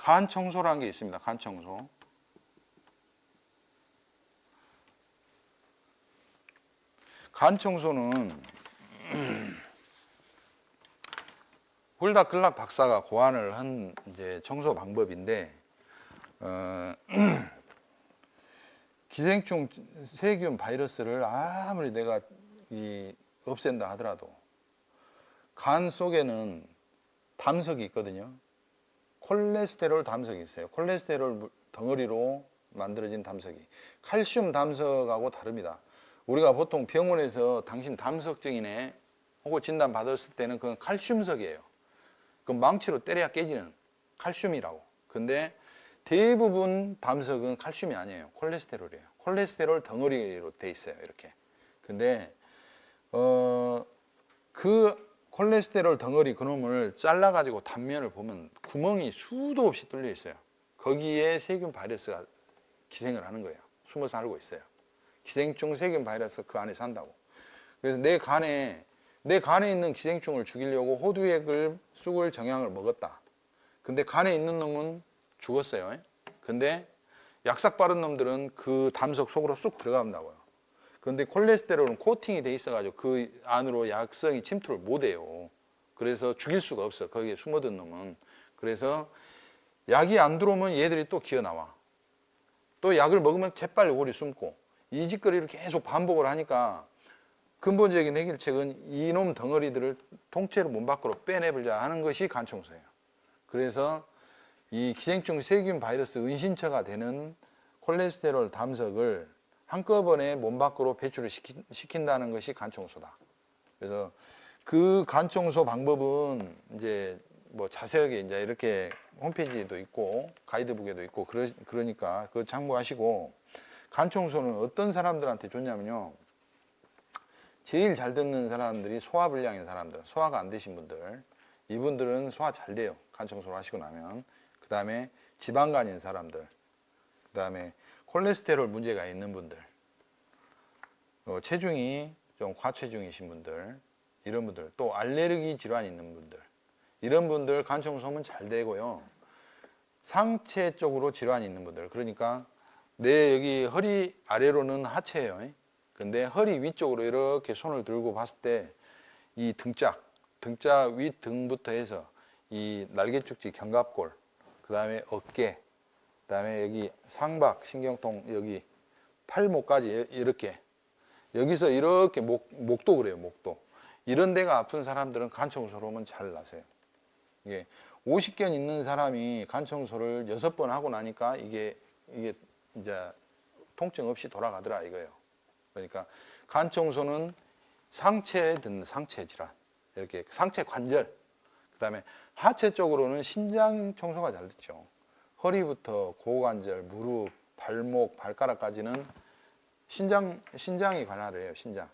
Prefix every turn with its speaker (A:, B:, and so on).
A: 간 청소라는 게 있습니다. 간 청소. 간 청소는 홀다 클락 박사가 고안을 한 이제 청소 방법인데 어, 기생충 세균 바이러스를 아무리 내가 이 없앤다 하더라도 간 속에는 담석이 있거든요. 콜레스테롤 담석이 있어요. 콜레스테롤 물- 덩어리로 만들어진 담석이 칼슘 담석하고 다릅니다. 우리가 보통 병원에서 당신 담석증이네 하고 진단 받았을 때는 그건 칼슘석이에요. 그 망치로 때려야 깨지는 칼슘이라고. 근데 대부분 담석은 칼슘이 아니에요. 콜레스테롤이에요. 콜레스테롤 덩어리로 돼 있어요. 이렇게. 근데 어, 그 콜레스테롤 덩어리 그놈을 잘라가지고 단면을 보면 구멍이 수도 없이 뚫려 있어요. 거기에 세균 바이러스가 기생을 하는 거예요. 숨어 살고 있어요. 기생충 세균 바이러스 그 안에 산다고. 그래서 내 간에 내 간에 있는 기생충을 죽이려고 호두액을 쑥을 정향을 먹었다. 근데 간에 있는 놈은 죽었어요. 근데 약삭 바른 놈들은 그 담석 속으로 쑥 들어간다고요. 근데 콜레스테롤은 코팅이 돼 있어가지고 그 안으로 약성이 침투를 못해요. 그래서 죽일 수가 없어. 거기에 숨어든 놈은. 그래서 약이 안 들어오면 얘들이 또 기어 나와. 또 약을 먹으면 재빨리 오리 숨고 이 짓거리를 계속 반복을 하니까 근본적인 해결책은 이놈 덩어리들을 통째로 몸 밖으로 빼내보자 하는 것이 간청소예요. 그래서 이 기생충 세균 바이러스 은신처가 되는 콜레스테롤 담석을 한꺼번에 몸 밖으로 배출을 시키, 시킨다는 것이 간청소다. 그래서 그 간 청소 방법은 이제 뭐 자세하게 이제 이렇게 홈페이지에도 있고 가이드북에도 있고 그러, 그러니까 그 참고하시고 간 청소는 어떤 사람들한테 좋냐면요. 제일 잘 듣는 사람들이 소화불량인 사람들, 소화가 안 되신 분들, 이분들은 소화 잘 돼요. 간 청소를 하시고 나면. 그 다음에 지방간인 사람들, 그 다음에 콜레스테롤 문제가 있는 분들, 어, 체중이 좀 과체중이신 분들, 이런 분들, 또 알레르기 질환 있는 분들, 이런 분들 간 청소하면 잘 되고요. 상체 쪽으로 질환이 있는 분들, 그러니까 내 여기 허리 아래로는 하체예요. 근데 허리 위쪽으로 이렇게 손을 들고 봤을 때 이 등짝, 등짝 위 등부터 해서 이 날개축지 견갑골, 그 다음에 어깨, 그 다음에 여기 상박, 신경통, 여기 팔목까지 이렇게 여기서 이렇게 목, 목도 그래요, 목도. 이런 데가 아픈 사람들은 간 청소를 하면 잘 나세요. 이게 50견 있는 사람이 간 청소를 여섯 번 하고 나니까 이게 이게 이제 통증 없이 돌아가더라 이거예요. 그러니까 간 청소는 상체에 듣는 상체 질환, 이렇게 상체 관절, 그다음에 하체 쪽으로는 신장 청소가 잘 듣죠. 허리부터 고관절, 무릎, 발목, 발가락까지는 신장 신장이 관할을 해요. 신장.